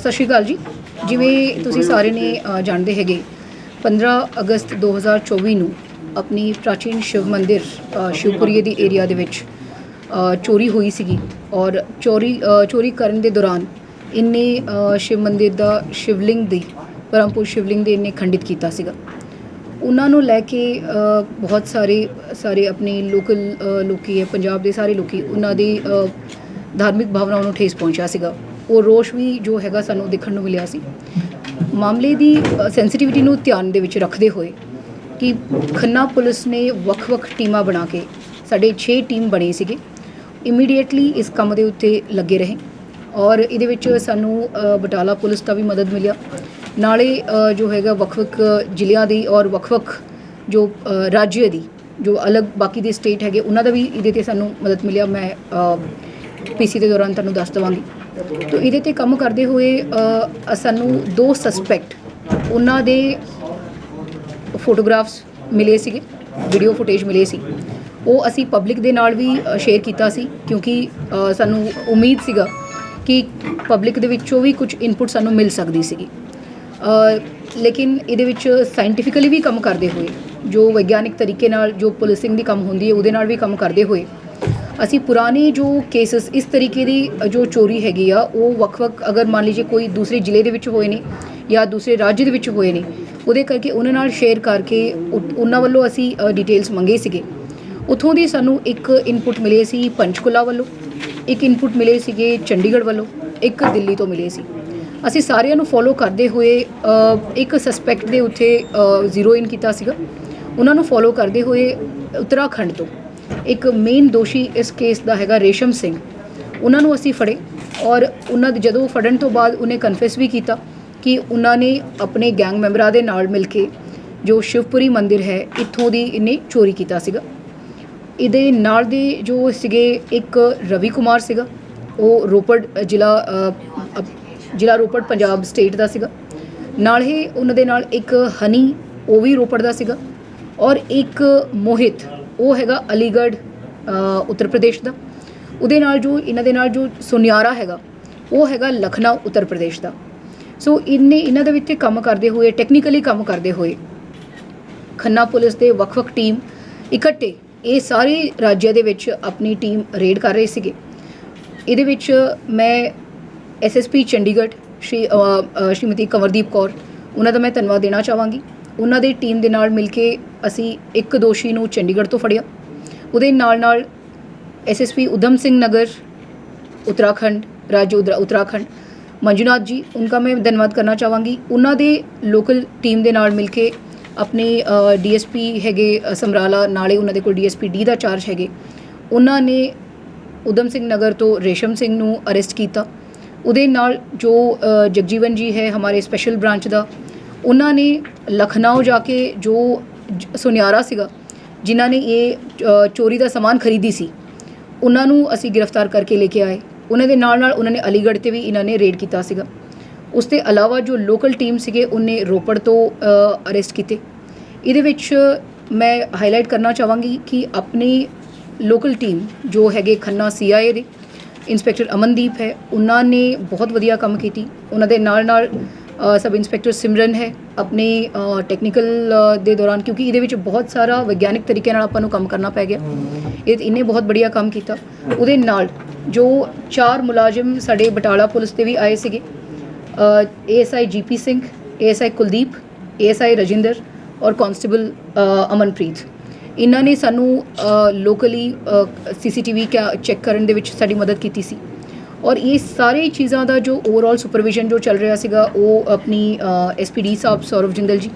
ਸਤਿ ਸ਼੍ਰੀ ਅਕਾਲ ਜੀ। ਜਿਵੇਂ ਤੁਸੀਂ ਸਾਰੇ ਨੇ ਅ, ਜਾਣਦੇ ਹੈਗੇ 15 ਅਗਸਤ 2024 ਨੂੰ ਆਪਣੀ ਪ੍ਰਾਚੀਨ ਸ਼ਿਵ ਮੰਦਿਰ ਅ, ਸ਼ਿਵਪੁਰੀ ਦੀ ਏਰੀਆ ਦੇ ਵਿੱਚ ਅ, ਚੋਰੀ ਹੋਈ ਸੀਗੀ ਔਰ ਚੋਰੀ ਅ, ਚੋਰੀ ਕਰਨ ਦੇ ਦੌਰਾਨ ਇੰਨੇ ਸ਼ਿਵ ਮੰਦਿਰ ਦਾ ਸ਼ਿਵਲਿੰਗ ਦੀ ਪਰਮਪੁਰ ਸ਼ਿਵਲਿੰਗ ਦੇ ਇੰਨੇ ਖੰਡਿਤ ਕੀਤਾ ਸੀਗਾ। ਉਹਨਾਂ ਨੂੰ ਲੈ ਕੇ ਅ, ਬਹੁਤ ਸਾਰੇ ਸਾਰੇ ਆਪਣੇ ਲੋਕਲ ਲੋਕੀ ਹੈ ਪੰਜਾਬ ਦੇ ਸਾਰੇ ਲੋਕੀ ਉਹਨਾਂ ਦੀ ਅ, ਧਾਰਮਿਕ ਭਾਵਨਾਵਾਂ ਨੂੰ ਠੇਸ ਪਹੁੰਚਿਆ ਸੀਗਾ। ਉਹ ਰੋਸ਼ ਵੀ ਜੋ ਹੈਗਾ ਸਾਨੂੰ ਦੇਖਣ ਨੂੰ ਮਿਲਿਆ ਸੀ। ਮਾਮਲੇ ਦੀ ਸੈਂਸਿਟੀਵਿਟੀ ਨੂੰ ਧਿਆਨ ਦੇ ਵਿੱਚ ਰੱਖਦੇ ਹੋਏ ਕਿ ਖੰਨਾ ਪੁਲਿਸ ਨੇ ਵੱਖ-ਵੱਖ ਟੀਮਾਂ ਬਣਾ ਕੇ ਸਾਡੇ 6 ਟੀਮ ਬਣੇ ਸੀਗੇ। ਇਮੀਡੀਏਟਲੀ ਇਸ ਕੰਮ ਦੇ ਉੱਤੇ ਲੱਗੇ ਰਹੇ ਔਰ ਇਹਦੇ ਵਿੱਚ ਸਾਨੂੰ ਬਟਾਲਾ ਪੁਲਿਸ ਦਾ ਵੀ ਮਦਦ ਮਿਲਿਆ। ਨਾਲੇ ਜੋ ਹੈਗਾ ਵੱਖ-ਵੱਖ ਜ਼ਿਲ੍ਹਿਆਂ ਦੀ ਔਰ ਵੱਖ-ਵੱਖ ਜੋ ਅ, ਰਾਜ ਦੀ ਜੋ ਅਲੱਗ ਬਾਕੀ ਦੇ ਸਟੇਟ ਹੈਗੇ ਉਹਨਾਂ ਦਾ ਵੀ ਇਹਦੇ ਤੇ ਸਾਨੂੰ ਮਦਦ ਮਿਲਿਆ। ਮੈਂ ਪੀਸੀ ਦੇ ਦੌਰਾਨ ਤੁਹਾਨੂੰ ਦੱਸ ਦਵਾਂਗੀ। ਤੋ ਇਹਦੇ ਤੇ ਕੰਮ ਕਰਦੇ ਹੋਏ ਸਾਨੂੰ ਦੋ ਸਸਪੈਕਟ ਉਹਨਾਂ ਦੇ ਫੋਟੋਗ੍ਰਾਫਸ ਮਿਲੇ ਸੀਗੇ ਵੀਡੀਓ ਫੁਟੇਜ ਮਿਲੇ ਸੀ। ਉਹ ਅਸੀਂ ਪਬਲਿਕ ਦੇ ਨਾਲ ਵੀ ਸ਼ੇਅਰ ਕੀਤਾ ਸੀ ਕਿਉਂਕਿ ਸਾਨੂੰ ਉਮੀਦ ਸੀਗਾ ਕਿ ਪਬਲਿਕ ਦੇ ਵਿੱਚੋਂ ਵੀ ਕੁਝ ਇਨਪੁਟ ਸਾਨੂੰ ਮਿਲ ਸਕਦੀ ਸੀਗੀ। ਲੇਕਿਨ ਇਹਦੇ ਵਿੱਚ ਸਾਇੰਟੀਫਿਕਲੀ ਵੀ ਕੰਮ ਕਰਦੇ ਹੋਏ, ਜੋ ਵਿਗਿਆਨਿਕ ਤਰੀਕੇ ਨਾਲ ਜੋ ਪੁਲਿਸਿੰਗ ਦੀ ਕੰਮ ਹੁੰਦੀ ਹੈ, ਉਹਦੇ ਨਾਲ ਵੀ ਕੰਮ ਕਰਦੇ ਹੋਏ ਅਸੀਂ ਪੁਰਾਣੇ ਜੋ ਕੇਸਸ ਇਸ ਤਰੀਕੇ ਦੀ ਜੋ ਚੋਰੀ ਹੈਗੀ ਆ, ਉਹ ਵੱਖ-ਵੱਖ ਅਗਰ ਮੰਨ ਲੀजिए ਕੋਈ ਦੂਸਰੇ ਜ਼ਿਲ੍ਹੇ ਦੇ ਵਿੱਚ ਹੋਏ ਨੇ ਜਾਂ ਦੂਸਰੇ ਰਾਜ ਦੇ ਵਿੱਚ ਹੋਏ ਨੇ, ਉਹਦੇ ਕਰਕੇ ਉਹਨਾਂ ਨਾਲ ਸ਼ੇਅਰ ਕਰਕੇ ਉਹ- ਉਹਨਾਂ ਵੱਲੋਂ ਅਸੀਂ ਡਿਟੇਲਸ ਮੰਗੇ ਸੀਗੇ। ਉਥੋਂ ਦੀ ਸਾਨੂੰ ਇੱਕ ਇਨਪੁਟ ਮਿਲੇ ਸੀ ਪੰਚਕੁਲਾ ਵੱਲੋਂ, ਇੱਕ ਇਨਪੁਟ ਮਿਲੇ ਸੀਗੇ ਚੰਡੀਗੜ੍ਹ ਵੱਲੋਂ, ਇੱਕ ਦਿੱਲੀ ਤੋਂ ਮਿਲੇ ਸੀ। ਅਸੀਂ ਸਾਰਿਆਂ ਨੂੰ ਫੋਲੋ ਕਰਦੇ ਹੋਏ ਇੱਕ ਸਸਪੈਕਟ ਦੇ ਉੱਤੇ ਜ਼ੀਰੋ ਇਨ ਕੀਤਾ ਸੀਗਾ। ਉਹਨਾਂ ਨੂੰ ਫੋਲੋ ਕਰਦੇ ਹੋਏ ਉੱਤਰਾਖੰਡ ਤੋਂ। ਇੱਕ ਮੇਨ ਦੋਸ਼ੀ ਇਸ ਕੇਸ ਦਾ ਹੈਗਾ ਰੇਸ਼ਮ ਸਿੰਘ। ਉਹਨਾਂ ਨੂੰ ਅਸੀਂ ਫੜੇ ਔਰ ਉਹਨਾਂ ਦੇ ਜਦੋਂ ਫੜਨ ਤੋਂ ਬਾਅਦ ਉਹਨੇ ਕਨਫੈਸ ਵੀ ਕੀਤਾ ਕਿ ਉਹਨਾਂ ਨੇ ਆਪਣੇ ਗੈਂਗ ਮੈਂਬਰਾਂ ਦੇ ਨਾਲ ਮਿਲ ਕੇ ਜੋ ਸ਼ਿਵਪੁਰੀ ਮੰਦਿਰ ਹੈ, ਇੱਥੋਂ ਦੀ ਇਹਨੇ ਚੋਰੀ ਕੀਤਾ ਸੀਗਾ। ਇਹਦੇ ਨਾਲ ਦੇ ਜੋ ਸੀਗੇ ਇੱਕ ਰਵੀ ਕੁਮਾਰ ਸੀਗਾ, ਉਹ ਰੋਪੜ ਜ਼ਿਲ੍ਹਾ ਜ਼ਿਲ੍ਹਾ ਰੋਪੜ, ਪੰਜਾਬ ਸਟੇਟ ਦਾ ਸੀਗਾ। ਨਾਲ ਹੀ ਉਹਨਾਂ ਦੇ ਨਾਲ ਇੱਕ ਹਨੀ, ਉਹ ਵੀ ਰੋਪੜ ਦਾ ਸੀਗਾ। ਔਰ ਇੱਕ ਮੋਹਿਤ ਉਹ ਹੈਗਾ ਅਲੀਗੜ੍ਹ ਉੱਤਰ ਪ੍ਰਦੇਸ਼ ਦਾ। ਉਹਦੇ ਨਾਲ ਜੋ, ਇਹਨਾਂ ਦੇ ਨਾਲ ਜੋ ਸੁਨਿਆਰਾ ਹੈਗਾ, ਉਹ ਹੈਗਾ ਲਖਨਊ, ਉੱਤਰ ਪ੍ਰਦੇਸ਼ ਦਾ। ਸੋ ਇਹਨੇ ਇਹਨਾਂ ਦੇ ਵਿੱਚ ਕੰਮ ਕਰਦੇ ਹੋਏ ਟੈਕਨੀਕਲੀ ਕੰਮ ਕਰਦੇ ਹੋਏ, ਖੰਨਾ ਪੁਲਿਸ ਦੇ ਵੱਖ-ਵੱਖ ਟੀਮ ਇਕੱਠੇ ਇਹ ਸਾਰੇ ਰਾਜਾਂ ਦੇ ਵਿੱਚ ਆਪਣੀ ਟੀਮ ਰੇਡ ਕਰ ਰਹੇ ਸੀਗੇ। ਇਹਦੇ ਵਿੱਚ ਮੈਂ ਐਸਐਸਪੀ ਚੰਡੀਗੜ੍ਹ, ਸ਼੍ਰੀ ਸ਼੍ਰੀਮਤੀ ਕਮਰਦੀਪ ਕੌਰ, ਉਹਨਾਂ ਦਾ ਮੈਂ ਧੰਨਵਾਦ ਦੇਣਾ ਚਾਹਾਂਗੀ। ਉਹਨਾਂ ਦੀ ਟੀਮ ਦੇ ਨਾਲ ਮਿਲ ਕੇ ਅਸੀਂ ਇੱਕ ਦੋਸ਼ੀ ਨੂੰ ਚੰਡੀਗੜ੍ਹ ਤੋਂ ਫੜਿਆ। ਉਹਦੇ ਨਾਲ ਨਾਲ ਐਸਐਸਪੀ ਉਦਮ ਸਿੰਘ ਨਗਰ, ਉਤਰਾਖੰਡ, ਰਾਜ ਉਤਰਾਖੰਡ, ਮੰਜੂਨਾਥ ਜੀ, ਉਨ੍ਹਾਂ ਦਾ ਮੈਂ ਧੰਨਵਾਦ ਕਰਨਾ ਚਾਹਾਂਗੀ। ਉਹਨਾਂ ਦੇ ਲੋਕਲ ਟੀਮ ਦੇ ਨਾਲ ਮਿਲ ਕੇ ਆਪਣੇ ਡੀਐਸਪੀ ਹੈਗੇ ਸਮਰਾਲਾ, ਨਾਲੇ ਉਹਨਾਂ ਦੇ ਕੋਲ ਡੀਐਸਪੀ ਡੀ ਦਾ ਚਾਰਜ ਹੈਗੇ। ਉਹਨਾਂ ਨੇ ਉਦਮ ਸਿੰਘ ਨਗਰ ਤੋਂ ਰੇਸ਼ਮ ਸਿੰਘ ਨੂੰ ਅਰੈਸਟ ਕੀਤਾ। ਉਹਦੇ ਨਾਲ ਜੋ ਜਗਜੀਵਨ ਜੀ ਹੈ, ਹਮਾਰੇ ਸਪੈਸ਼ਲ ਬ੍ਰਾਂਚ ਦਾ ਉਹਨਾਂ ਨੇ ਲਖਨਊ ਜਾ ਕੇ ਜੋ ਸੁਨਿਆਰਾ ਸੀਗਾ, ਜਿਨ੍ਹਾਂ ਨੇ ਇਹ ਚੋਰੀ ਦਾ ਸਮਾਨ ਖਰੀਦੀ ਸੀ, ਉਹਨਾਂ ਨੂੰ ਅਸੀਂ ਗ੍ਰਿਫਤਾਰ ਕਰਕੇ ਲੈ ਕੇ ਆਏ। ਉਹਨਾਂ ਦੇ ਨਾਲ ਨਾਲ ਉਹਨਾਂ ਨੇ ਅਲੀਗੜ੍ਹ ਤੇ ਵੀ ਇਹਨਾਂ ਨੇ ਰੇਡ ਕੀਤਾ ਸੀਗਾ। ਉਸ ਤੋਂ ਇਲਾਵਾ ਜੋ ਲੋਕਲ ਟੀਮ ਸੀਗੇ, ਉਹਨੇ ਰੋਪੜ ਤੋਂ ਅਰੈਸਟ ਕੀਤੇ। ਇਹਦੇ ਵਿੱਚ ਮੈਂ ਹਾਈਲਾਈਟ ਕਰਨਾ ਚਾਹਾਂਗੀ ਕਿ ਆਪਣੀ ਲੋਕਲ ਟੀਮ ਜੋ ਹੈਗੇ ਖੰਨਾ ਸੀਆਈਏ ਦੇ, ਇੰਸਪੈਕਟਰ ਅਮਨਦੀਪ ਹੈ, ਉਹਨਾਂ ਨੇ ਬਹੁਤ ਵਧੀਆ ਕੰਮ ਕੀਤੀ। ਉਹਨਾਂ ਦੇ ਨਾਲ ਨਾਲ ਸਬ ਇੰਸਪੈਕਟਰ ਸਿਮਰਨ ਹੈ ਆਪਣੇ ਟੈਕਨੀਕਲ ਦੇ ਦੌਰਾਨ ਕਿਉਂਕਿ ਇਹਦੇ ਵਿੱਚ ਬਹੁਤ ਸਾਰਾ ਵਿਗਿਆਨਿਕ ਤਰੀਕੇ ਨਾਲ ਆਪਾਂ ਨੂੰ ਕੰਮ ਕਰਨਾ ਪੈ ਗਿਆ। ਇਹ ਇਹਨੇ ਬਹੁਤ ਬੜੀਆ ਕੰਮ ਕੀਤਾ। ਉਹਦੇ ਨਾਲ ਜੋ ਚਾਰ ਮੁਲਾਜ਼ਮ ਸਾਡੇ ਬਟਾਲਾ ਪੁਲਿਸ ਦੇ ਵੀ ਆਏ ਸੀਗੇ ASI GP Singh ASI Kuldeep ASI Rajinder ਔਰ ਕਾਂਸਟੇਬਲ ਅਮਨਪ੍ਰੀਤ। ਇਹਨਾਂ ਨੇ ਸਾਨੂੰ ਲੋਕਲੀ ਸੀਸੀਟੀਵੀ ਚੈੱਕ ਕਰਨ ਦੇ ਵਿੱਚ ਸਾਡੀ ਮਦਦ ਕੀਤੀ ਸੀ। ਔਰ ਇਹ ਸਾਰੇ ਚੀਜ਼ਾਂ ਦਾ ਜੋ ਓਵਰਆਲ ਸੁਪਰਵਿਜ਼ਨ ਜੋ ਚੱਲ ਰਿਹਾ ਸੀਗਾ, ਉਹ ਆਪਣੀ ਐਸਪੀਡੀ ਸਾਹਿਬ ਸੌਰਵ ਜਿੰਦਲ ਜੀ,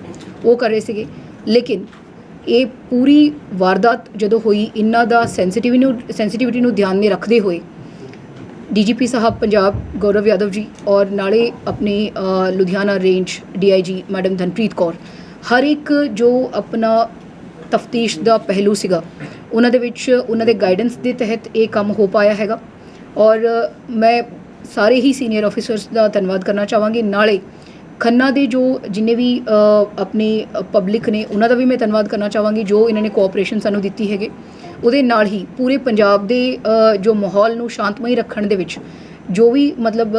ਉਹ ਕਰ ਰਹੇ ਸੀਗੇ। ਲੇਕਿਨ ਇਹ ਪੂਰੀ ਵਾਰਦਾਤ ਜਦੋਂ ਹੋਈ ਇਹਨਾਂ ਦਾ ਸੈਂਸਿਟਿਵਿਟੀ ਨੂੰ ਸੈਂਸਿਟਿਵਿਟੀ ਨੂੰ ਧਿਆਨ ਨੇ ਰੱਖਦੇ ਹੋਏ ਡੀਜੀਪੀ ਸਾਹਿਬ ਪੰਜਾਬ, ਗੌਰਵ ਯਾਦਵ ਜੀ ਔਰ ਨਾਲੇ ਆਪਣੇ Ludhiana range DIG madam Dhanpreet Kaur, ਹਰ ਇੱਕ ਜੋ ਆਪਣਾ ਤਫਤੀਸ਼ ਦਾ ਪਹਿਲੂ ਸੀਗਾ, ਉਹਨਾਂ ਦੇ ਵਿੱਚ, ਉਹਨਾਂ ਦੇ ਗਾਈਡੈਂਸ ਦੇ ਤਹਿਤ ਇਹ ਕੰਮ ਹੋ ਪਾਇਆ ਹੈਗਾ। ਔਰ ਮੈਂ ਸਾਰੇ ਹੀ ਸੀਨੀਅਰ ਆਫੀਸਰਸ ਦਾ ਧੰਨਵਾਦ ਕਰਨਾ ਚਾਹਾਂਗੀ। ਨਾਲੇ ਖੰਨਾ ਦੇ ਜੋ ਜਿੰਨੇ ਵੀ ਆਪਣੇ ਪਬਲਿਕ ਨੇ, ਉਹਨਾਂ ਦਾ ਵੀ ਮੈਂ ਧੰਨਵਾਦ ਕਰਨਾ ਚਾਹਾਂਗੀ, ਜੋ ਇਹਨਾਂ ਨੇ ਕੋਆਪਰੇਸ਼ਨ ਸਾਨੂੰ ਦਿੱਤੀ ਹੈਗੇ। ਉਹਦੇ ਨਾਲ ਹੀ ਪੂਰੇ ਪੰਜਾਬ ਦੇ ਜੋ ਮਾਹੌਲ ਨੂੰ ਸ਼ਾਂਤਮਈ ਰੱਖਣ ਦੇ ਵਿੱਚ ਜੋ ਵੀ ਮਤਲਬ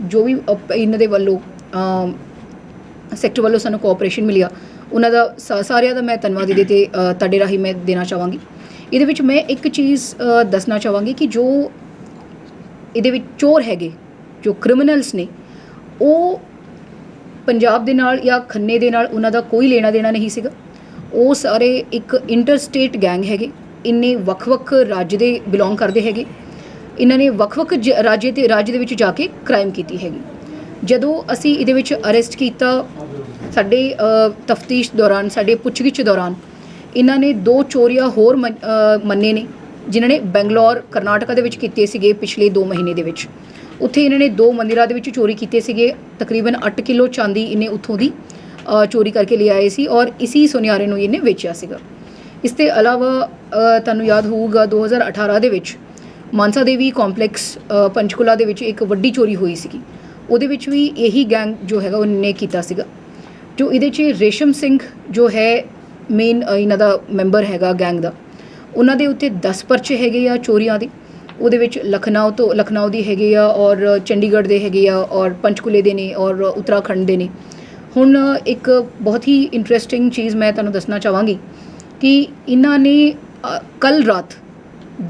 ਜੋ ਵੀ ਇਹਨਾਂ ਦੇ ਵੱਲੋਂ ਸੈਕਟਰ ਵੱਲੋਂ ਸਾਨੂੰ ਕੋਆਪਰੇਸ਼ਨ ਮਿਲਿਆ, ਉਹਨਾਂ ਦਾ ਸਾ- ਸਾਰਿਆਂ ਦਾ ਮੈਂ ਧੰਨਵਾਦ ਇਹਦੇ ਤੇ ਤੁਹਾਡੇ ਰਾਹੀਂ ਮੈਂ ਦੇਣਾ ਚਾਹਾਂਗੀ। ਇਹਦੇ ਵਿੱਚ ਮੈਂ ਇੱਕ ਚੀਜ਼ ਦੱਸਣਾ ਚਾਹਾਂਗੀ ਕਿ ਜੋ ਇਹਦੇ ਵਿੱਚ ਚੋਰ ਹੈਗੇ, ਜੋ ਕ੍ਰਿਮੀਨਲਸ ਨੇ, ਉਹ ਪੰਜਾਬ ਦੇ ਨਾਲ ਜਾਂ ਖੰਨੇ ਦੇ ਨਾਲ ਉਹਨਾਂ ਦਾ ਕੋਈ ਲੈਣਾ ਦੇਣਾ ਨਹੀਂ ਸੀਗਾ। ਉਹ ਸਾਰੇ ਇੱਕ ਇੰਟਰਸਟੇਟ ਗੈਂਗ ਹੈਗੇ, ਇੰਨੇ ਵੱਖ-ਵੱਖ ਰਾਜ ਦੇ ਬਿਲੋਂਗ ਕਰਦੇ ਹੈਗੇ। ਇਹਨਾਂ ਨੇ ਵੱਖ-ਵੱਖ ਜ- ਰਾਜ ਤੇ, ਰਾਜ ਦੇ ਵਿੱਚ ਜਾ ਕੇ ਕ੍ਰਾਈਮ ਕੀਤੀ ਹੈਗੀ। ਜਦੋਂ ਅਸੀਂ ਇਹਦੇ ਵਿੱਚ ਅਰੈਸਟ ਕੀਤਾ, ਸਾਡੇ ਤਫਤੀਸ਼ ਦੌਰਾਨ, ਸਾਡੇ ਪੁੱਛਗਿੱਛ ਦੌਰਾਨ, ਇਹਨਾਂ ਨੇ ਦੋ ਚੋਰੀਆਂ ਹੋਰ ਮੰਨੇ ਨੇ। ਜਿਨ੍ਹਾਂ ਨੇ ਬੈਂਗਲੌਰ ਕਰਨਾਟਕਾ ਦੇ ਵਿੱਚ ਕੀਤੇ ਸੀਗੇ ਪਿਛਲੇ 2 ਮਹੀਨੇ ਦੇ ਵਿੱਚ। ਉੱਥੇ ਇਹਨਾਂ ਨੇ ਦੋ ਮੰਦਿਰਾਂ ਦੇ ਵਿੱਚ ਚੋਰੀ ਕੀਤੇ ਸੀਗੇ। ਤਕਰੀਬਨ 8 ਕਿਲੋ ਚਾਂਦੀ ਇਹਨੇ ਉੱਥੋਂ ਦੀ ਚੋਰੀ ਕਰਕੇ ਲਿਆਏ ਸੀ ਔਰ ਇਸੀ ਸੁਨਿਆਰੇ ਨੂੰ ਇਹਨੇ ਵੇਚਿਆ ਸੀਗਾ। ਇਸ ਤੋਂ ਇਲਾਵਾ ਤੁਹਾਨੂੰ ਯਾਦ ਹੋਊਗਾ 2018 ਦੇ ਵਿੱਚ ਮਾਨਸਾ ਦੇਵੀ ਕੰਪਲੈਕਸ ਅ, ਪੰਚਕੂਲਾ ਦੇ ਵਿੱਚ ਇੱਕ ਵੱਡੀ ਚੋਰੀ ਹੋਈ ਸੀਗੀ। ਉਹਦੇ ਵਿੱਚ ਵੀ ਇਹੀ ਗੈਂਗ ਜੋ ਹੈਗਾ ਉਹਨੇ ਕੀਤਾ ਸੀਗਾ। ਜੋ ਇਹਦੇ 'ਚ ਰੇਸ਼ਮ ਸਿੰਘ ਜੋ ਹੈ ਮੇਨ ਇਹਨਾਂ ਦਾ ਮੈਂਬਰ ਹੈਗਾ ਗੈਂਗ ਦਾ। ਉਹਨਾਂ ਦੇ ਉੱਤੇ 10 ਪਰਚੇ ਹੈਗੇ ਆ ਚੋਰੀਆਂ ਦੇ। ਉਹਦੇ ਵਿੱਚ ਲਖਨਊ ਤੋਂ, ਲਖਨਊ ਦੀ ਹੈਗੇ ਆ ਔਰ ਚੰਡੀਗੜ੍ਹ ਦੇ ਹੈਗੇ ਆ ਔਰ ਪੰਚਕੂਲੇ ਦੇ ਨੇ ਔਰ ਉੱਤਰਾਖੰਡ ਦੇ ਨੇ। ਹੁਣ ਇੱਕ ਬਹੁਤ ਹੀ ਇੰਟਰਸਟਿੰਗ ਚੀਜ਼ ਮੈਂ ਤੁਹਾਨੂੰ ਦੱਸਣਾ ਚਾਹਾਂਗੀ ਕਿ ਇਹਨਾਂ ਨੇ ਕੱਲ ਰਾਤ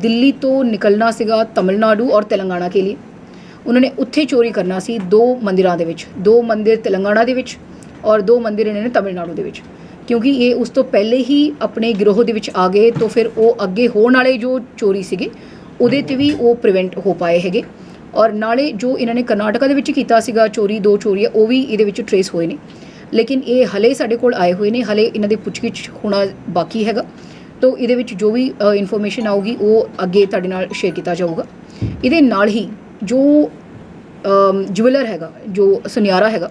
ਦਿੱਲੀ ਤੋਂ ਨਿਕਲਣਾ ਸੀਗਾ ਤਮਿਲਨਾਡੂ ਔਰ ਤੇਲੰਗਾਨਾ ਕੇ ਲਈ ਉਹਨਾਂ ਨੇ ਉੱਥੇ ਚੋਰੀ ਕਰਨਾ ਸੀ ਦੋ ਮੰਦਿਰਾਂ ਦੇ ਵਿੱਚ, ਦੋ ਮੰਦਿਰ ਤੇਲੰਗਾਨਾ ਦੇ ਵਿੱਚ ਔਰ ਦੋ ਮੰਦਿਰ ਇਹਨਾਂ ਨੇ ਤਮਿਲਨਾਡੂ ਦੇ ਵਿੱਚ। ਕਿਉਂਕਿ ਇਹ ਉਸ ਤੋਂ ਪਹਿਲੇ ਹੀ ਆਪਣੇ ਗਿਰੋਹ ਦੇ ਵਿੱਚ ਆ ਗਏ ਤੋਂ ਫਿਰ ਉਹ ਅੱਗੇ ਹੋਣ ਵਾਲੇ ਜੋ ਚੋਰੀ ਸੀਗੇ, ਉਹਦੇ ਤੇ ਵੀ ਉਹ ਪ੍ਰੀਵੈਂਟ ਹੋ ਪਾਏ ਹੈਗੇ। ਔਰ ਨਾਲੇ ਜੋ ਇਹਨਾਂ ਨੇ ਕਰਨਾਟਕਾ ਦੇ ਵਿੱਚ ਕੀਤਾ ਸੀਗਾ ਚੋਰੀ, ਦੋ ਚੋਰੀਆਂ ਉਹ ਵੀ ਇਹਦੇ ਵਿੱਚ ਟਰੇਸ ਹੋਏ ਨੇ। ਲੇਕਿਨ ਇਹ ਹਲੇ ਸਾਡੇ ਕੋਲ ਆਏ ਹੋਏ ਨੇ, ਹਲੇ ਇਹਨਾਂ ਦੇ ਪੁੱਛਗਿੱਛ ਹੋਣਾ ਬਾਕੀ ਹੈਗਾ। ਤੋ ਇਹਦੇ ਵਿੱਚ ਜੋ ਵੀ ਇਨਫੋਰਮੇਸ਼ਨ ਆਊਗੀ, ਉਹ ਅੱਗੇ ਤੁਹਾਡੇ ਨਾਲ ਸ਼ੇਅਰ ਕੀਤਾ ਜਾਊਗਾ। ਇਹਦੇ ਨਾਲ ਹੀ ਜੋ ਜੁਵਲਰ ਹੈਗਾ, ਜੋ ਸੁਨਿਆਰਾ ਹੈਗਾ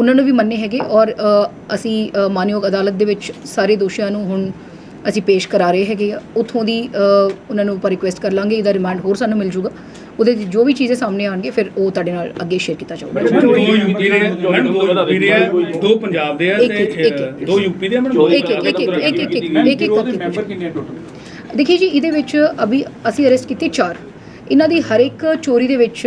ਉਹਨਾਂ ਨੂੰ ਵੀ ਮੰਨੇ ਹੈਗੇ ਔਰ ਅਸੀਂ ਮਾਨਯੋਗ ਅਦਾਲਤ ਦੇ ਵਿੱਚ ਸਾਰੇ ਦੋਸ਼ੀਆਂ ਨੂੰ ਹੁਣ ਅਸੀਂ ਪੇਸ਼ ਕਰਾ ਰਹੇ ਹੈਗੇ ਆ ਉਥੋਂ ਦੀ ਉਹਨਾਂ ਨੂੰ ਆਪਾਂ ਰਿਕੁਐਸਟ ਕਰ ਲਾਂਗੇ ਇਹਦਾ ਰਿਮਾਂਡ ਹੋਰ ਸਾਨੂੰ ਮਿਲ ਜੂਗਾ ਉਹਦੇ ਜੋ ਵੀ ਚੀਜ਼ਾਂ ਸਾਹਮਣੇ ਆਣਗੇ ਫਿਰ ਉਹ ਤੁਹਾਡੇ ਨਾਲ ਅੱਗੇ ਸ਼ੇਅਰ ਕੀਤਾ ਜਾਊਗਾ ਦੋ ਯੂਪੀ ਦੇ ਦੋ ਪੰਜਾਬ ਦੇ ਆ ਤੇ ਦੋ ਯੂਪੀ ਦੇ ਮੈਂ ਇੱਕ ਇੱਕ ਇੱਕ ਇੱਕ ਇੱਕ ਇੱਕ ਇੱਕ ਮੈਂਬਰ ਕਿੰਨੇ ਟੋਟਲ ਦੇਖੀਏ ਜੀ ਇਹਦੇ ਵਿੱਚ ਅਭੀ ਅਸੀਂ ਅਰੈਸਟ ਕੀਤੇ 4 ਇਹਨਾਂ ਦੀ ਹਰ ਇੱਕ ਚੋਰੀ ਦੇ ਵਿੱਚ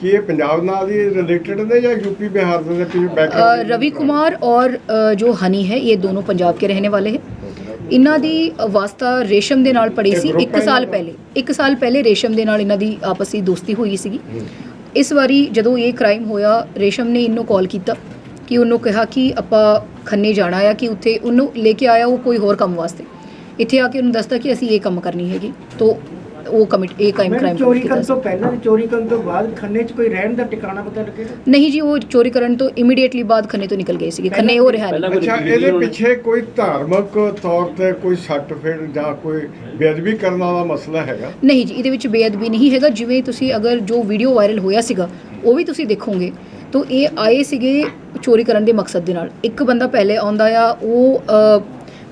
ਕੀ ਇਹ ਪੰਜਾਬ ਨਾਲ ਹੀ ਰਿਲੇਟਡ ਨੇ ਜਾਂ ਯੂਪੀ ਬਿਹਾਰ ਦੇ ਪਿੱਛੇ अ, ਬੈਕਗ੍ਰਾਉਂਡ रवि कुमार और अ, ਜੋ ਹਨੀ ਹੈ ਇਹ ਦੋਨੋਂ ਪੰਜਾਬ ਕੇ ਰਹਿਣੇ ਵਾਲੇ ਹੈ ਇਹਨਾਂ ਦੀ ਵਾਸਤਾ ਰੇਸ਼ਮ ਦੇ ਨਾਲ ਪੜੀ ਇਹ ਸੀ group 1 ਹੈ ਸਾਲ ਇਹਨਾਂ ਦਾ? ਪਹਿਲੇ 1 ਸਾਲ ਪਹਿਲੇ ਰੇਸ਼ਮ ਦੇ ਨਾਲ ਇਹਨਾਂ ਦੀ ਆਪਸੀ ਦੋਸਤੀ ਹੋਈ ਸੀਗੀ ਇਸ ਵਾਰੀ ਜਦੋਂ ਇਹ ਕ੍ਰਾਈਮ ਹੋਇਆ ਰੇਸ਼ਮ ਨੇ ਇਹਨੂੰ ਕਾਲ ਕੀਤਾ ਕਿ ਉਹਨੂੰ ਕਿਹਾ ਕਿ ਆਪਾਂ ਖੰਨੇ ਜਾਣਾ ਆ ਕਿ ਉੱਥੇ ਉਹਨੂੰ ਲੈ ਕੇ ਆਇਆ ਉਹ ਕੋਈ ਹੋਰ ਕੰਮ ਵਾਸਤੇ ਇੱਥੇ ਆ ਕੇ ਉਹਨੂੰ ਦੱਸਦਾ ਕਿ ਅਸੀਂ ਇਹ ਕੰਮ ਕਰਨੀ ਹੈਗੀ ਤੋਂ ਉਹ ਕਮਿਟ ਇਹ ਕ੍ਰਾਈਮ ਕ੍ਰਾਈਮ ਚੋਰੀ ਕਰਨ ਤੋਂ ਪਹਿਲਾਂ ਤੇ ਚੋਰੀ ਕਰਨ ਤੋਂ ਬਾਅਦ ਖੰਨੇ 'ਚ ਕੋਈ ਰਹਿਣ ਦਾ ਟਿਕਾਣਾ ਪਤਾ ਲੱਗੇਗਾ ਨਹੀਂ ਜੀ ਉਹ ਚੋਰੀ ਕਰਨ ਤੋਂ ਇਮੀਡੀਏਟਲੀ ਬਾਅਦ ਖੰਨੇ ਤੋਂ ਨਿਕਲ ਗਏ ਸੀਗੇ। ਖੰਨੇ ਉਹ ਰਿਹਾ ਨਹੀਂ। ਅੱਛਾ ਇਹਦੇ ਪਿੱਛੇ ਕੋਈ ਧਾਰਮਿਕ ਤੌਰ ਤੇ ਕੋਈ ਸੱਟ ਫੇੜ ਜਾਂ ਕੋਈ ਬੇਅਦਬੀ ਕਰਨ ਵਾਲਾ ਮਸਲਾ ਹੈਗਾ? ਨਹੀਂ ਜੀ ਇਹਦੇ ਵਿੱਚ ਬੇਅਦਬੀ ਨਹੀਂ ਹੈਗਾ। ਜਿਵੇਂ ਤੁਸੀਂ ਅਗਰ ਜੋ ਵੀਡੀਓ ਵਾਇਰਲ ਹੋਇਆ ਸੀਗਾ ਉਹ ਵੀ ਤੁਸੀਂ ਦੇਖੋਗੇ। ਤਾਂ ਇਹ ਆਏ ਸੀਗੇ ਚੋਰੀ ਕਰਨ ਦੇ ਮਕਸਦ ਦੇ ਨਾਲ। ਇੱਕ ਬੰਦਾ ਪਹਿਲੇ ਆਉਂਦਾ ਆ ਉਹ ਅ,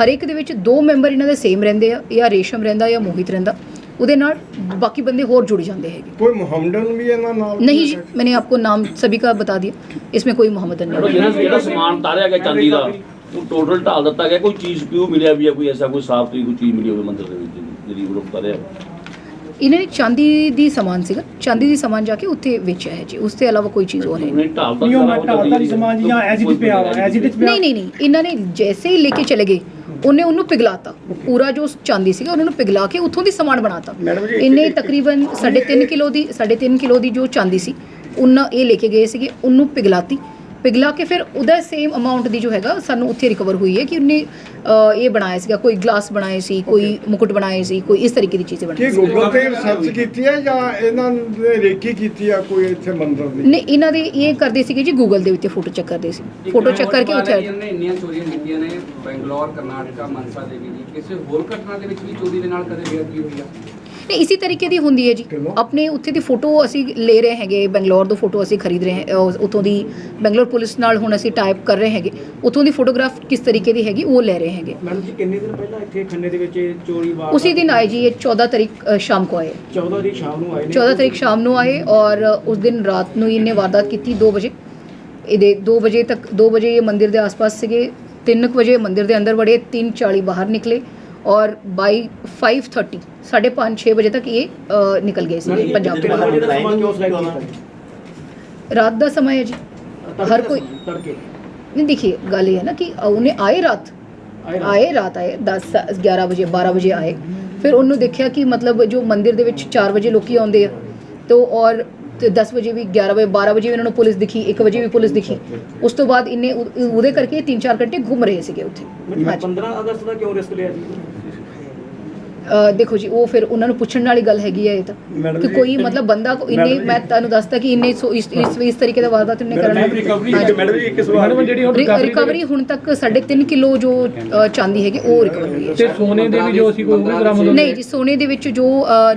ਹਰ ਇੱਕ ਦੇ ਵਿੱਚ ਦੋ ਮੈਂਬਰ ਇਹਨਾਂ ਦੇ ਸੇਮ ਰਹਿੰਦੇ ਆ ਜਾਂ ਰੇਸ਼ਮ ਰਹਿੰਦਾ ਜਾਂ ਮੋਹਿਤ ਰਹਿੰਦਾ ਉਹਦੇ ਨਾਲ ਬਾਕੀ ਬੰਦੇ ਹੋਰ जुड़ जाते हैं ਕੋਈ ਮੁਹੰਮਦਨ ਵੀ ਇਹਨਾਂ ਨਾਲ नहीं जी मैंने आपको नाम सभी का बता दिया इसमें कोई मोहम्मदन नहीं ਜਿਹੜਾ ਜਿਹੜਾ ਸਮਾਨ ਤਾਰਿਆ ਗਿਆ ਚਾਂਦੀ ਦਾ ਉਹ ਟੋਟਲ ਢਾਲ ਦਿੱਤਾ ਗਿਆ ਕੋਈ ਚੀਜ਼ ਕਿਉਂ ਮਿਲਿਆ ਵੀ ਹੈ ਕੋਈ ਐਸਾ ਕੋਈ ਸਾਫ਼ ਕੋਈ ਚੀਜ਼ ਮਿਲੀ ਹੋਵੇ ਮੰਦਿਰ ਦੇ ਵਿੱਚ ਜਿਹੜੀ ਉਹ ਤਾਰਿਆ ਇਹਨਾਂ ਨੇ ਚਾਂਦੀ ਦੀ ਸਮਾਨ ਸੀਗਾ ਚਾਂਦੀ ਦੀ ਸਮਾਨ ਜਾ ਕੇ ਉੱਥੇ ਵੇਚਿਆ ਹੈ ਜੀ ਉਸ ਤੋਂ ਇਲਾਵਾ ਕੋਈ ਚੀਜ਼ ਹੋਰ ਹੈ ਨਹੀਂ ਉਹਨੇ ਢਾਲ ਨਹੀਂ ਉਹ ਮੈਂ ਢਾਲਤਾ ਦੀ ਸਮਾਨ ਜੀ ਜਾਂ ਐਜ ਇਟ ਪਿਆ ਵਾ ਐਜ ਇਟ ਪਿਆ ਨਹੀਂ ਨਹੀਂ ਨਹੀਂ ਇਹਨਾਂ ਨੇ ਜੈਸੇ ਹੀ ਲੈ ਕੇ ਚਲੇ ਗਏ ਉਹਨੇ ਉਹਨੂੰ ਪਿਘਲਾਤਾ। ਪੂਰਾ ਜੋ ਚਾਂਦੀ ਸੀਗਾ ਉਹਨਾਂ ਨੂੰ ਪਿਘਲਾ ਕੇ ਉੱਥੋਂ ਦੀ ਸਮਾਨ ਬਣਾਤਾ। ਮੈਡਮ ਜੀ, ਇਹਨੇ ਤਕਰੀਬਨ 3.5 ਕਿਲੋ ਦੀ 3.5 ਕਿਲੋ ਦੀ ਜੋ ਚਾਂਦੀ ਸੀ ਉਹਨਾਂ ਇਹ ਲੈ ਕੇ ਗਏ ਸੀਗੇ ਉਹਨੂੰ ਪਿਘਲਾਤੀ। ਪਿਘਲਾ ਕੇ ਫਿਰ ਉਹਦਾ ਸੇਮ ਅਮਾਉਂਟ ਦੀ ਜੋ ਹੈਗਾ ਸਾਨੂੰ ਉੱਥੇ ਰਿਕਵਰ ਹੋਈ ਹੈ ਕਿ ਉਹਨੇ ਅ, ਇਹ ਬਣਾਇਆ ਸੀਗਾ ਕੋਈ ਗਲਾਸ ਬਣਾਏ ਸੀ ਕੋਈ ਮੁਕਟ ਬਣਾਏ ਸੀ ਕੋਈ ਇਸ ਤਰੀਕੇ ਦੀ ਚੀਜ਼ਾਂ ਕੀ ਬਣਾਈ ਸੀ। ਗੂਗਲ ਤੇ ਰਿਸਰਚ ਕੀਤੀ ਹੈ ਜਾਂ ਇਹਨਾਂ ਨੇ ਰੇਕੀ ਕੀਤੀ ਆ ਕੋਈ ਇੱਥੇ ਮੰਦਿਰ ਦੀ? ਨੇ ਇਹਨਾਂ ਦੇ ਇਹ ਕਰਦੇ ਸੀਗੇ ਜੀ ਗੂਗਲ ਦੇ ਉੱਤੇ ਫੋਟੋ ਚੈੱਕ ਕਰਦੇ ਸੀ। ਫੋਟੋ ਚੈੱਕ ਕਰਕੇ ਉੱਥੇ ਇਹਨੇ ਇੰਨੀਆਂ ਚੋਰੀਆਂ ਕੀਤੀਆਂ ਨੇ ਬੈਂਗਲੌਰ ਕਰਨਾਟਕਾ ਮਨਸਾ ਦੇਵੀ ਦੀ ਕਿਸੇ ਹੋਰ ਘਟਨਾ ਦੇ ਵਿੱਚ ਵੀ ਚੋਰੀ ਦੇ ਨਾਲ ਕਦੇ ਬੇਅਦਬੀ ਹੋਈ ਆ ਨਹੀਂ ਇਸੇ ਤਰੀਕੇ ਦੀ ਹੁੰਦੀ ਹੈ ਜੀ। ਆਪਣੇ ਉੱਥੇ ਦੀ ਫੋਟੋ ਅਸੀਂ ਲੈ ਰਹੇ ਹੈਗੇ ਬੰਗਲੌਰ ਤੋਂ ਫੋਟੋ ਅਸੀਂ ਖਰੀਦ ਰਹੇ ਹਾਂ ਉੱਥੋਂ ਦੀ ਬੰਗਲੌਰ ਪੁਲਿਸ ਨਾਲ ਹੁਣ ਅਸੀਂ ਟਾਈਪ ਕਰ ਰਹੇ ਹੈਗੇ ਉੱਥੋਂ ਦੀ ਫੋਟੋਗ੍ਰਾਫ ਕਿਸ ਤਰੀਕੇ ਦੀ ਹੈਗੀ ਉਹ ਲੈ ਰਹੇ ਹੈਗੇ। ਮੈਡਮ ਜੀ ਕਿੰਨੇ ਦਿਨ ਪਹਿਲਾਂ ਇੱਥੇ ਖੰਨੇ ਦੇ ਵਿੱਚ ਚੋਰੀ ਵਾਰ ਉਸੇ ਦਿਨ ਆਏ ਜੀ ਇਹ 14 ਤਾਰੀਖ ਅ, ਸ਼ਾਮ ਕੋ ਆਏ। 14 ਦੀ ਸ਼ਾਮ ਨੂੰ ਆਏ ਨੇ। 14 ਤਾਰੀਖ ਸ਼ਾਮ ਨੂੰ ਆਏ ਔਰ ਉਸ ਦਿਨ ਰਾਤ ਨੂੰ ਇਹਨੇ ਵਾਰਦਾਤ ਕੀਤੀ 2 ਵਜੇ। ਇਹਦੇ 2 ਵਜੇ ਤੱਕ 2 ਵਜੇ ਇਹ ਮੰਦਿਰ ਦੇ ਆਸ-ਪਾਸ ਸੀਗੇ 3 ਵਜੇ ਮੰਦਿਰ ਦੇ ਅੰਦਰ ਵੜੇ 3:40 ਬਾਹਰ ਨਿਕਲੇ। ਔਰ ਬਾਈ 5:30 5:30 6 ਵਜੇ ਤੱਕ ਇਹ ਨਿਕਲ ਗਏ ਸੀ ਪੰਜਾਬ ਤੋਂ ਬਾਹਰ। ਰਾਤ ਦਾ ਸਮਾਂ ਹੈ ਜੀ। ਹਰ ਕੋਈ ਨਹੀਂ ਦੇਖिए ਗੱਲ ਇਹ ਹੈ ਨਾ ਕਿ ਉਹਨੇ ਆਏ ਰਾਤ। ਆਏ ਰਾਤ। ਆਏ 10 11 ਵਜੇ 12 ਵਜੇ ਆਏ। ਫਿਰ ਉਹਨੂੰ ਦੇਖਿਆ ਕਿ ਮਤਲਬ ਜੋ ਮੰਦਿਰ ਦੇ ਵਿੱਚ 4 ਵਜੇ ਲੋਕੀ ਆਉਂਦੇ ਆ ਤੋ ਔਰ 10 ਵਜੇ ਵੀ 11 ਵਜੇ 12 ਵਜੇ ਵੀ ਇਹਨਾਂ ਨੂੰ ਪੁਲਿਸ ਦਿਖੀ 1 ਵਜੇ ਵੀ ਪੁਲਿਸ ਦਿਖੀ। ਉਸ ਤੋਂ ਬਾਅਦ ਇਹਨੇ ਉਹਦੇ ਕਰਕੇ 3-4 ਘੰਟੇ ਘੁੰਮ ਰਹੇ ਸੀਗੇ ਉੱਥੇ। ਦੇਖੋ ਜੀ ਉਹ ਫਿਰ ਉਹਨਾਂ ਨੂੰ ਪੁੱਛਣ ਵਾਲੀ ਗੱਲ ਹੈਗੀ ਹੈ ਇਹ ਤਾਂ। ਕਿ ਕੋਈ ਮਤਲਬ ਬੰਦਾ ਕੋ ਇੰਨੇ ਮੈਂ ਤੁਹਾਨੂੰ ਦੱਸਦਾ ਕਿ ਇੰਨੇ ਇਸ ਇਸ ਇਸ ਤਰੀਕੇ ਦਾ ਵਾਰਦਾਤ ਉਹਨੇ ਕਰਨਾ। ਮੈਡਮ ਜੀ ਇੱਕ ਸਵਾਲ ਰਿਕਵਰੀ ਹੁਣ ਤੱਕ 3.5 ਕਿਲੋ ਜੋ ਚਾਂਦੀ ਹੈਗੀ ਉਹ ਰਿਕਵਰ ਹੋਈ ਹੈ। ਤੇ ਸੋਨੇ ਦੇ ਵੀ ਜੋ ਸੀ ਕੋਈ ਬਰਾਮਦ ਨਹੀਂ ਜੀ ਸੋਨੇ ਦੇ ਵਿੱਚ ਜੋ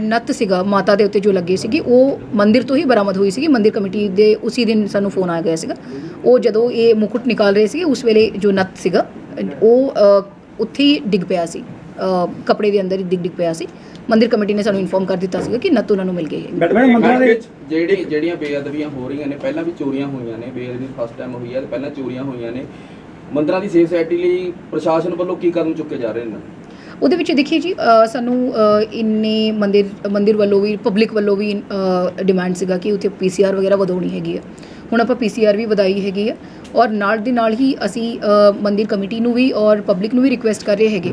ਨੱਤ ਸੀਗਾ ਮਾਤਾ ਦੇ ਉੱਤੇ ਜੋ ਲੱਗੇ ਸੀਗੀ ਉਹ ਮੰਦਿਰ ਤੋਂ ਹੀ ਬਰਾਮਦ ਹੋਈ ਸੀਗੀ। ਮੰਦਿਰ ਕਮੇਟੀ ਦੇ ਉਸੇ ਦਿਨ ਸਾਨੂੰ ਫੋਨ ਆ ਗਿਆ ਸੀਗਾ। ਉਹ ਜਦੋਂ ਇਹ ਮੁਕੁਟ ਨਿਕਾਲ ਰਹੇ ਸੀਗੇ ਉਸ ਵੇਲੇ ਜੋ ਨੱਤ ਸੀਗਾ ਉਹ ਉੱਥੇ ਹੀ ਡਿੱਗ ਪਿਆ ਸੀ। ਕੱਪੜੇ ਦੇ ਅੰਦਰ ਹੀ ਡਿੱਗ ਡਿੱਗ ਪਿਆ ਸੀ। ਮੰਦਿਰ ਕਮੇਟੀ ਨੇ ਸਾਨੂੰ ਇਨਫੋਰਮ ਕਰ ਦਿੱਤਾ ਸੀਗਾ ਕਿ ਨੱਤ ਉਹਨਾਂ ਨੂੰ ਮਿਲ ਗਈ ਹੈ ਮੈਡਮ ਮੰਦਰਾਂ ਦੇ ਵਿੱਚ? ਜਿਹੜੀ ਜਿਹੜੀਆਂ ਬੇਅਦਬੀਆਂ ਹੋ ਰਹੀਆਂ ਨੇ ਪਹਿਲਾਂ ਵੀ ਚੋਰੀਆਂ ਹੋਈਆਂ ਨੇ ਬੇਅਦਬੀ ਫਸਟ ਟਾਈਮ ਹੋਈ ਹੈ ਪਹਿਲਾਂ ਚੋਰੀਆਂ ਹੋਈਆਂ ਨੇ। ਮੰਦਰਾਂ ਦੀ ਸੇਫ ਸੋਸਾਇਟੀ ਲਈ ਪ੍ਰਸ਼ਾਸਨ ਵੱਲੋਂ ਕੀ ਕਦਮ ਚੁੱਕੇ ਜਾ ਰਹੇ ਨੇ? ਉਹਦੇ ਵਿੱਚ ਦੇਖੀਏ ਜੀ ਸਾਨੂੰ ਇੰਨੇ ਮੰਦਿਰ ਮੰਦਿਰ ਵੱਲੋਂ ਵੀ ਪਬਲਿਕ ਵੱਲੋਂ ਵੀ ਡਿਮਾਂਡ ਸੀਗਾ ਕਿ ਉੱਥੇ ਪੀਸੀਆਰ ਵਗੈਰਾ ਵਧਾਉਣੀ ਹੈਗੀ ਆ। ਹੁਣ ਆਪਾਂ ਪੀਸੀਆਰ ਵੀ ਵਧਾਈ ਹੈਗੀ ਆ। ਔਰ ਨਾਲ ਦੇ ਨਾਲ ਹੀ ਅਸੀਂ ਮੰਦਿਰ ਕਮੇਟੀ ਨੂੰ ਵੀ ਔਰ ਪਬਲਿਕ ਨੂੰ ਵੀ ਰਿਕੁਐਸਟ ਕਰ ਰਹੇ ਹੈਗੇ।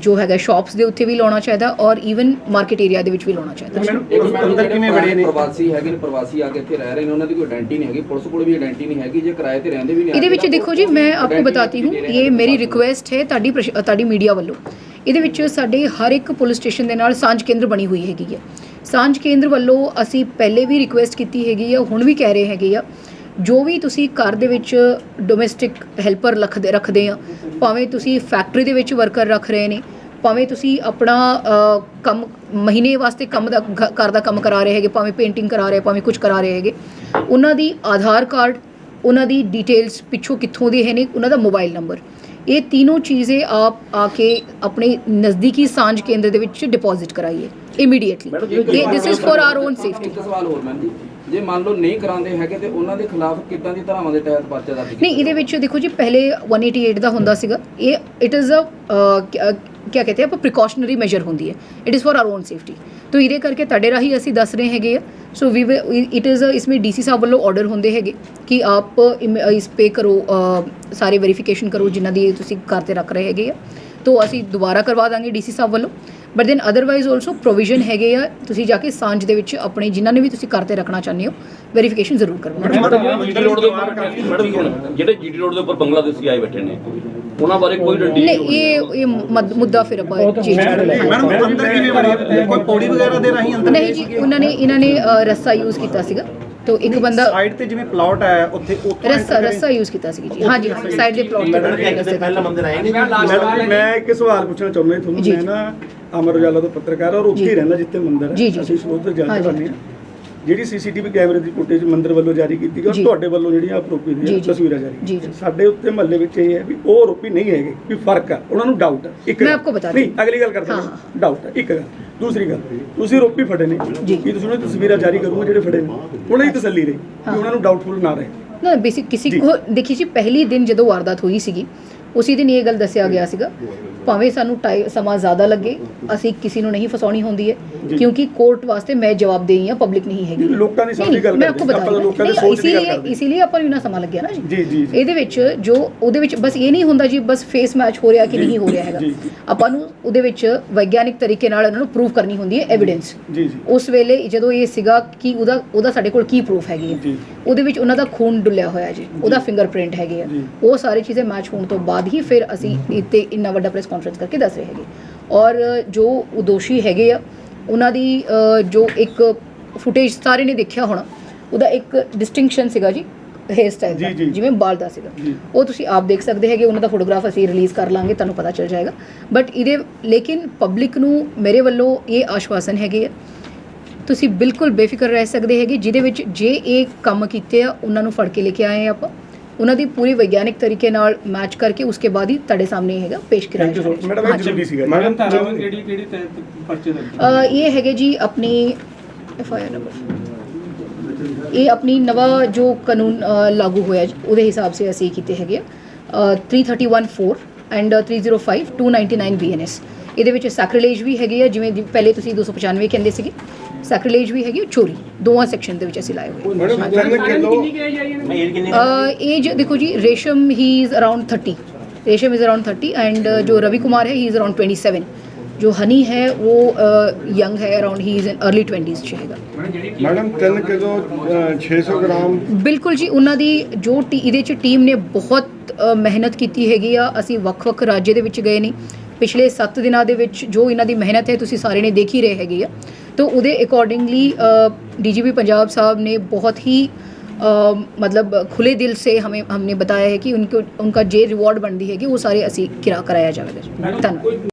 ਜੋ ਹੈਗਾ ਸ਼ਾਪਸ ਦੇ ਉੱਤੇ ਵੀ ਲਾਉਣਾ ਚਾਹੀਦਾ ਔਰ ਈਵਨ ਮਾਰਕੀਟ ਏਰੀਆ ਦੇ ਵਿੱਚ ਵੀ ਲਾਉਣਾ ਚਾਹੀਦਾ। ਅੰਦਰ ਕਿਵੇਂ ਬੜੇ ਨੇ? ਪ੍ਰਵਾਸੀ ਹੈਗੇ ਨੇ ਪ੍ਰਵਾਸੀ ਆ ਕੇ ਇੱਥੇ ਰਹਿ ਰਹੇ ਨੇ ਉਹਨਾਂ ਦੀ ਕੋਈ ਆਇਡੈਂਟੀ ਨਹੀਂ ਹੈਗੀ ਪੁਲਿਸ ਕੋਲ ਵੀ ਆਇਡੈਂਟੀ ਨਹੀਂ ਹੈਗੀ ਜੇ ਕਿਰਾਏ ਤੇ ਰਹਿੰਦੇ ਵੀ ਨੇ ਇਹਦੇ ਵਿੱਚ ਦੇਖੋ ਜੀ ਮੈਂ ਆਪਕੋ ਬਤਾਤੀ ਹੂੰ ਇਹ ਮੇਰੀ ਰਿਕੁਐਸਟ ਹੈ ਤੁਹਾਡੀ ਤੁਹਾਡੀ ਮੀਡੀਆ ਵੱਲੋਂ। ਇਹਦੇ ਵਿੱਚ ਸਾਡੇ ਹਰ ਇੱਕ ਪੁਲਿਸ ਸਟੇਸ਼ਨ ਦੇ ਨਾਲ ਸਾਂਝ ਕੇਂਦਰ ਬਣੀ ਹੋਈ ਹੈਗੀ ਹੈ। ਸਾਂਝ ਕੇਂਦਰ ਵੱਲੋਂ ਅਸੀਂ ਪਹਿਲੇ ਵੀ ਰਿਕੁਐਸਟ ਕੀਤੀ ਹੈਗੀ ਆ ਹੁਣ ਵੀ ਕਹਿ ਰਹੇ ਹੈਗੇ ਆ ਜੋ ਵੀ ਤੁਸੀਂ ਘਰ ਦੇ ਵਿੱਚ ਡੋਮੈਸਟਿਕ ਹੈਲਪਰ ਰੱਖਦੇ ਰੱਖਦੇ ਆ ਭਾਵੇਂ ਤੁਸੀਂ ਫੈਕਟਰੀ ਦੇ ਵਿੱਚ ਵਰਕਰ ਰੱਖ ਰਹੇ ਨੇ ਭਾਵੇਂ ਤੁਸੀਂ ਆਪਣਾ ਕੰਮ ਮਹੀਨੇ ਵਾਸਤੇ ਕੰਮ ਦਾ ਘਰ ਦਾ ਕੰਮ ਕਰਾ ਰਹੇ ਹੈਗੇ ਭਾਵੇਂ ਪੇਂਟਿੰਗ ਕਰਾ ਰਹੇ ਭਾਵੇਂ ਕੁਝ ਕਰਾ ਰਹੇ ਹੈਗੇ ਉਹਨਾਂ ਦੀ ਆਧਾਰ ਕਾਰਡ ਉਹਨਾਂ ਦੀ ਡਿਟੇਲਸ ਪਿੱਛੋਂ ਕਿੱਥੋਂ ਦੇ ਹੈ ਨੇ ਉਹਨਾਂ ਦਾ ਮੋਬਾਈਲ ਨੰਬਰ ਇਹ ਤਿੰਨੋਂ ਚੀਜ਼ੇ ਆਪ ਆ ਕੇ ਆਪਣੇ ਨਜ਼ਦੀਕੀ ਸਾਂਝ ਕੇਂਦਰ ਦੇ ਵਿੱਚ ਡਿਪੋਜ਼ਿਟ ਕਰਾਈਏ immediately this is for our own safety ਇੱਕ ਸਵਾਲ ਹੋਰ ਮੈਮ ਜੀ। ਜੇ ਮੰਨ ਲਓ ਨਹੀਂ ਕਰਾਉਂਦੇ ਹੈਗੇ ਤੇ ਉਹਨਾਂ ਦੇ ਖਿਲਾਫ ਕਿੱਦਾਂ ਦੀ ਧਾਰਾਵਾਂ ਦੇ ਤਹਿਤ ਪਰਚਾ ਦਰਜ ਕੀਤਾ ਨਹੀਂ ਇਹਦੇ ਵਿੱਚ ਦੇਖੋ ਜੀ ਪਹਿਲੇ 188 ਦਾ ਹੁੰਦਾ ਸੀਗਾ। ਇਹ ਇਟ ਇਜ਼ ਅ ਕੀ ਕਹਤੇ ਆਪਾਂ ਪ੍ਰੀਕਾਸ਼ਨਰੀ ਮੈਜਰ ਹੁੰਦੀ ਹੈ। It is for our own safety ਤੋ ਇਹਦੇ ਕਰਕੇ ਤੁਹਾਡੇ ਰਾਹੀਂ ਅਸੀਂ ਦੱਸ ਰਹੇ ਹੈਗੇ ਆ। ਸੋ ਵੀ ਇਟ ਇਜ਼ ਇਸਮੇ ਡੀਸੀ ਸਾਹਿਬ ਵੱਲੋਂ ਆਰਡਰ ਹੁੰਦੇ ਹੈਗੇ ਕਿ ਆਪ ਇਸ ਪੇ ਕਰੋ ਸਾਰੇ ਵੈਰੀਫਿਕੇਸ਼ਨ ਕਰੋ ਜਿਨ੍ਹਾਂ ਦੀ ਤੁਸੀਂ ਤੇ ਰੱਖ ਰਹੇ ਹੈਗੇ ਆ। ਤੋ ਅਸੀਂ ਦੁਬਾਰਾ ਕਰਵਾ ਦਾਂਗੇ ਡੀਸੀ ਸਾਹਿਬ ਵੱਲੋਂ। But then otherwise also provision ਹੈਗੇ ਆ ਤੁਸੀਂ ਜਾ ਕੇ ਸਾਂਝ ਦੇ ਵਿੱਚ ਆਪਣੇ ਜਿਨ੍ਹਾਂ ਨੇ ਵੀ ਤੁਸੀਂ ਘਰ ਤੇ ਰੱਖਣਾ ਚਾਹੁੰਦੇ ਹੋ ਵੈਰੀਫਿਕੇਸ਼ਨ ਜ਼ਰੂਰ ਕਰਵਾਓ ਮੈਡਮ ਜੀਟੀ ਰੋਡ ਦੇ ਉੱਪਰ ਮੈਡਮ ਜਿਹੜੇ ਜੀਟੀ ਰੋਡ ਦੇ ਉੱਪਰ ਬੰਗਲਾਦੇਸ਼ੀ ਆਏ ਬੈਠੇ ਨੇ ਉਹਨਾਂ ਬਾਰੇ ਕੋਈ ਡੰਡੀ ਨਹੀਂ ਇਹ ਇਹ ਮਦ- ਫਿਰ ਆਪਾਂ ਚੇਂਜ ਕਰ ਲਾਂਗੇ ਮੈਡਮ ਅੰਦਰ ਕਿਵੇਂ ਬੜੇ ਕੋਈ ਪੌੜੀ ਵਗੈਰਾ ਦੇ ਰਾਹੀਂ ਅੰਦਰ ਨਹੀਂ ਜੀ ਉਹਨਾਂ ਨੇ ਇਹਨਾਂ ਨੇ ਰੱਸਾ ਯੂਜ਼ ਕੀਤਾ ਸੀਗਾ। ਤੋ ਇੱਕ ਬੰਦਾ ਸਾਈਡ ਤੇ ਜਿਵੇਂ ਪਲਾਟ ਹੈ ਉੱਥੇ ਉੱਥੋਂ ਰੱਸਾ ਰੱਸਾ ਯੂਜ਼ ਕੀਤਾ ਸੀ ਜੀ ਹਾਂਜੀ ਸਾਈਡ ਦੇ ਪਲਾਟ ਤੇ। ਪਹਿਲਾਂ ਮੰਦਿਰ ਆਏ ਨੇ ਮੈਡਮ ਮੈਂ ਇੱਕ ਸਵਾਲ ਪੁੱਛਣਾ ਚਾਹੁੰਦਾ ਤੁਹਾਨੂੰ। ਮੈਂ ਨਾ ਅਮਰ ਉਜਾਲਾ ਤੋਂ ਪੱਤਰਕਾਰ ਔਰ ਉੱਥੇ ਰਹਿੰਦਾ ਜਿੱਥੇ ਮੰਦਿਰ ਜੀ, ਹੈ ਅਸੀਂ ਜੀ। ਸਰੋਤ ਤੇ ਜਾਂਚ ਹਾਂਜੀ। ਕਰਨੀ ਹੈ ਜਿਹੜੀ ਸੀਸੀਟੀਵੀ ਕੈਮਰੇ ਦੀ ਫੁਟੇਜ ਮੰਦਿਰ ਵੱਲੋਂ ਜਾਰੀ ਕੀਤੀ ਗਈ ਔਰ ਜੀ। ਤੁਹਾਡੇ ਵੱਲੋਂ ਜਿਹੜੀਆਂ ਆਰੋਪੀ ਜੀ, ਦੀਆਂ ਜੀ। ਤਸਵੀਰਾਂ ਜਾਰੀ ਜੀ, ਕੀਤੀਆਂ। ਜੀ। ਸਾਡੇ ਉੱਤੇ ਮਹੱਲੇ ਵਿੱਚ ਇਹ ਹੈ ਵੀ ਉਹ ਆਰੋਪੀ ਨਹੀਂ ਹੈਗੇ ਵੀ ਫ਼ਰਕ ਹੈ ਉਹਨਾਂ ਨੂੰ ਡਾਊਟ ਹੈ ਇੱਕ ਮੈਂ ਗੱਲ। ਆਪਕੋ ਬਤਾ ਨਹੀਂ। ਅਗਲੀ ਗੱਲ ਕਰਦਾ ਹਾਂ, ਹਾਂ ਡਾਊਟ ਹੈ ਇੱਕ ਗੱਲ ਦੂਸਰੀ ਗੱਲ ਤੁਸੀਂ ਆਰੋਪੀ ਫੜੇ ਨੇ ਜੀ। ਕੀ ਤੁਸੀਂ ਉਹਨਾਂ ਦੀ ਤਸਵੀਰਾਂ ਜਾਰੀ ਕਰੋਗੇ ਜਿਹੜੇ ਫੜੇ ਨੇ ਉਹਨਾਂ ਦੀ ਤਸੱਲੀ ਰਹੀ ਹਾਂ। ਕਿ ਉਹਨਾਂ ਨੂੰ ਡਾਊਟਫੁਲ ਨਾ ਰਹੇ ਨਾ ਬੇਸਿਕ ਕਿਸੇ ਜੀ। ਕੋ ਦੇਖੀ ਜੀ ਪਹਿਲੀ ਦਿਨ ਜਦੋਂ ਵਾਰਦਾਤ ਹੋਈ ਸੀਗੀ ਉਸੇ ਦਿਨ ਇਹ ਗੱਲ ਦੱਸਿਆ ਗਿਆ ਸੀਗਾ ਭਾਵੇਂ ਸਾਨੂੰ ਸਮਾਂ ਜ਼ਿਆਦਾ ਲੱਗੇ ਅਸੀਂ ਕਿਸੇ ਨੂੰ ਨਹੀਂ ਫਸਾਉਣੀ ਹੁੰਦੀ ਹੈ ਕਿਉਂਕਿ ਕੋਰਟ ਵਾਸਤੇ ਮੈਂ ਜਵਾਬਦੇਹੀ ਹਾਂ ਪਬਲਿਕ ਨਹੀਂ ਹੈਗੀ। ਲੋਕਾਂ ਦੀ ਸਮਝ ਗੱਲ ਕਰਦੇ ਆਪਾਂ ਲੋਕਾਂ ਦੀ ਸੋਚ ਦੀ ਗੱਲ ਕਰਦੇ ਹਾਂ। ਇसीलिए ਆਪਾਂ ਨੂੰ ਇੰਨਾ ਸਮਾਂ ਲੱਗਿਆ ਨਾ ਜੀ, ਜੀ, ਜੀ। ਇਹਦੇ ਵਿੱਚ ਜੋ ਉਹਦੇ ਵਿੱਚ ਬਸ ਇਹ ਨਹੀਂ ਹੁੰਦਾ ਜੀ ਬਸ ਫੇਸ ਮੈਚ ਹੋ ਰਿਹਾ ਕਿ ਨਹੀਂ ਹੋ ਰਿਹਾ ਹੈਗਾ। ਆਪਾਂ ਨੂੰ ਉਹਦੇ ਵਿੱਚ ਵਿਗਿਆਨਿਕ ਤਰੀਕੇ ਨਾਲ ਉਹਨਾਂ ਨੂੰ ਪ੍ਰੂਫ ਕਰਨੀ ਹੁੰਦੀ ਹੈ ਐਵੀਡੈਂਸ ਜੀ ਜੀ। ਉਸ ਵੇਲੇ ਜਦੋਂ ਇਹ ਸੀਗਾ ਕਿ ਉਹਦਾ ਉਹਦਾ ਸਾਡੇ ਕੋਲ ਕੀ ਪ੍ਰੂਫ ਹੈਗੀ ਹੈ ਜੀ। ਉਹਦੇ ਵਿੱਚ ਉਹਨਾਂ ਦਾ ਖੂਨ ਡੁੱਲਿਆ ਹੋਇਆ ਜੀ ਉਹਦਾ ਫਿੰਗਰਪ੍ਰਿੰਟ ਹੈਗੇ ਆ। ਜੀ। ਉਹ ਸਾਰੇ ਚੀਜ਼ਾਂ ਮੈਚ ਹੋਣ ਤੋਂ ਬਾਅਦ ਹੀ ਫਿਰ ਅਸੀਂ ਇੱਥੇ ਇੰਨਾ ਵੱਡਾ ਪ੍ਰੈਸ ਕਾਨਫਰੰਸ ਕਰਕੇ ਦੱਸ ਰਹੇ ਹੈਗੇ ਔਰ ਜੋ ਉਹ ਦੋਸ਼ੀ ਹੈਗੇ ਆ ਉਹਨਾਂ ਦੀ ਜੋ ਇੱਕ ਫੁਟੇਜ ਸਾਰੇ ਨੇ ਦੇਖਿਆ ਹੋਣਾ ਉਹਦਾ ਇੱਕ ਡਿਸਟਿੰਕਸ਼ਨ ਸੀਗਾ ਜੀ ਹੇਅਰ ਸਟਾਈਲ ਦਾ। ਜਿਵੇਂ ਬਾਲ ਦਾ ਸੀਗਾ। ਉਹ ਤੁਸੀਂ ਆਪ ਦੇਖ ਸਕਦੇ ਹੈਗੇ ਉਹਨਾਂ ਦਾ ਫੋਟੋਗ੍ਰਾਫ ਅਸੀਂ ਰਿਲੀਜ਼ ਕਰ ਲਾਂਗੇ ਤੁਹਾਨੂੰ ਪਤਾ ਚੱਲ ਜਾਏਗਾ ਬਟ ਇਹਦੇ ਲੇਕਿਨ ਪਬਲਿਕ ਨੂੰ ਮੇਰੇ ਵੱਲੋਂ ਇਹ ਆਸ਼ਵਾਸਨ ਹੈਗੇ ਆ ਤੁਸੀਂ ਬਿਲਕੁਲ ਬੇਫਿਕਰ ਰਹਿ ਸਕਦੇ ਹੈਗੇ ਜਿਹਦੇ ਵਿੱਚ ਜੇ ਇਹ ਕੰਮ ਕੀਤੇ ਆ ਉਹਨਾਂ ਨੂੰ ਫੜ ਕੇ ਲੈ ਕੇ ਆਏ ਆ ਆਪਾਂ ਉਹਨਾਂ ਦੀ ਪੂਰੀ ਵਿਗਿਆਨਿਕ ਤਰੀਕੇ ਨਾਲ ਮੈਚ ਕਰਕੇ ਉਸਕੇ ਬਾਅਦ ਹੀ ਤੁਹਾਡੇ ਸਾਹਮਣੇ ਹੈਗਾ ਪੇਸ਼ ਕਰਾਇਆ ਥੈਂਕ ਯੂ ਸੋ ਜਾਏਗਾ। ਮੈਡਮ ਇਹ। ਜ਼ਰੂਰੀ ਸੀਗਾ ਜੀ। ਮੈਡਮ ਕਿਹੜੀ ਕਿਹੜੀ ਤਹਿਤ ਪਰਚੇ ਦਰਜ ਅ, ਇਹ ਹੈਗੇ ਜੀ ਆਪਣੀ ਐਫ ਆਈ ਆਰ ਨੰਬਰ ਇਹ ਆਪਣੀ ਨਵਾਂ ਜੋ ਕਾਨੂੰਨ ਅ, ਲਾਗੂ ਹੋਇਆ ਜੀ, ਉਹਦੇ ਹਿਸਾਬ ਸੇ ਅਸੀਂ ਕੀਤੇ ਹੈਗੇ ਆ 3314 ਐਂਡ 305 299 ਬੀਐਨਐਸ ਇਹਦੇ ਵਿੱਚ ਸੈਕਰੀਲੇਜ ਵੀ ਹੈਗੇ ਆ ਜਿਵੇਂ ਪਹਿਲੇ ਤੁਸੀਂ 295 ਕਹਿੰਦੇ ਸੀਗੇ। ਸੈਕਰੀਲੇਜ ਵੀ ਹੈਗੀ ਚੋਰੀ ਦੋਵਾਂ ਸੈਕਸ਼ਨ ਦੇ ਵਿੱਚ ਅਸੀਂ ਲਾਏ ਹੋਏ ਮੈਡਮ ਤਿੰਨ ਕਿਲੋ? ਏਜ ਦੇਖੋ ਜੀ Resham he is around 30 Resham is around 30 and ਜੋ ਰਵੀ ਕੁਮਾਰ ਹੈ ਹੀ ਇਜ਼ ਅਰਾਊਂਡ 27 ਜੋ ਹਨੀ ਹੈ ਉਹ ਯੰਗ ਹੈ around he is in early 20s ਚ ਹੈਗਾ। ਮੈਡਮ 3 ਕਿਲੋ ਅ, 600 ਗ੍ਰਾਮ? ਬਿਲਕੁਲ ਜੀ ਉਹਨਾਂ ਦੀ ਜੋ ਟੀ- ਇਹਦੇ ਚ ਟੀਮ ਨੇ ਬਹੁਤ ਅ, ਮਿਹਨਤ ਕੀਤੀ ਹੈਗੀ ਆ। ਅਸੀਂ ਵੱਖ-ਵੱਖ ਰਾਜ ਦੇ ਵਿੱਚ ਗਏ ਨਹੀਂ ਪਿਛਲੇ 7 ਦਿਨਾਂ ਦੇ ਵਿੱਚ ਜੋ ਇਹਨਾਂ ਦੀ ਮਿਹਨਤ ਹੈ ਤੁਸੀਂ ਸਾਰੇ ਨੇ ਦੇਖ ਹੀ ਰਹੇ ਹੈਗੇ ਆ। ਤਾਂ ਉਹਦੇ ਅਕੋਰਡਿੰਗਲੀ ਡੀਜੀਪੀ ਪੰਜਾਬ ਸਾਹਿਬ ਨੇ ਬਹੁਤ ਹੀ ਮਤਲਬ ਖੁੱਲੇ ਦਿਲ ਸੇ ਹਮੇ ਹਮਨੇ ਬਤਾਇਆ ਹੈ ਕਿ ਉਨਕੇ ਉਨका ਜੇ ਰਿਵਾਰਡ ਬਣਦੀ ਹੈਗੀ ਉਹ ਸਾਰੇ ਅਸੀਂ ਕਿਰਾ ਕਰਾਇਆ ਜਾਵੇਗਾ। ਧੰਨਵਾਦ।